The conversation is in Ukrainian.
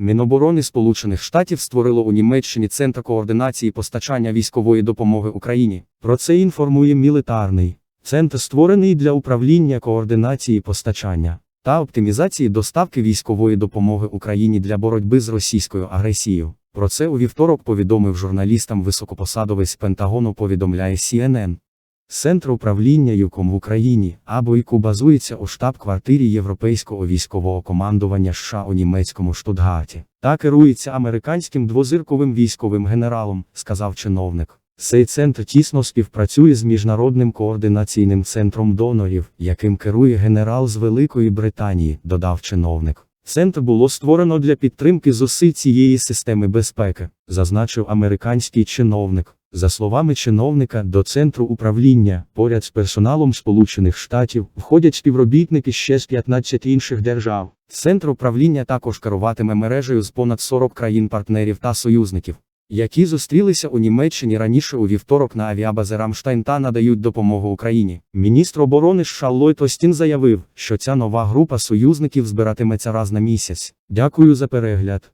Міноборони Сполучених Штатів створило у Німеччині Центр координації постачання військової допомоги Україні. Про це інформує мілітарний. Центр створений для управління координації постачання та оптимізації доставки військової допомоги Україні для боротьби з російською агресією. Про це у вівторок повідомив журналістам високопосадовець Пентагону повідомляє CNN. Центр управління ЮКом в Україні або ІКУ базується у штаб-квартирі Європейського військового командування США у німецькому Штутгарті та керується американським двозирковим військовим генералом, сказав чиновник. Цей центр тісно співпрацює з міжнародним координаційним центром донорів, яким керує генерал з Великої Британії, додав чиновник. Центр було створено для підтримки зусиль цієї системи безпеки, зазначив американський чиновник. За словами чиновника, до центру управління, поряд з персоналом Сполучених Штатів, входять співробітники ще з 15 інших держав. Центр управління також керуватиме мережею з понад 40 країн-партнерів та союзників, які зустрілися у Німеччині раніше у вівторок на авіабази Рамштайн та надають допомогу Україні. Міністр оборони США Остін заявив, що ця нова група союзників збиратиметься раз на місяць. Дякую за перегляд.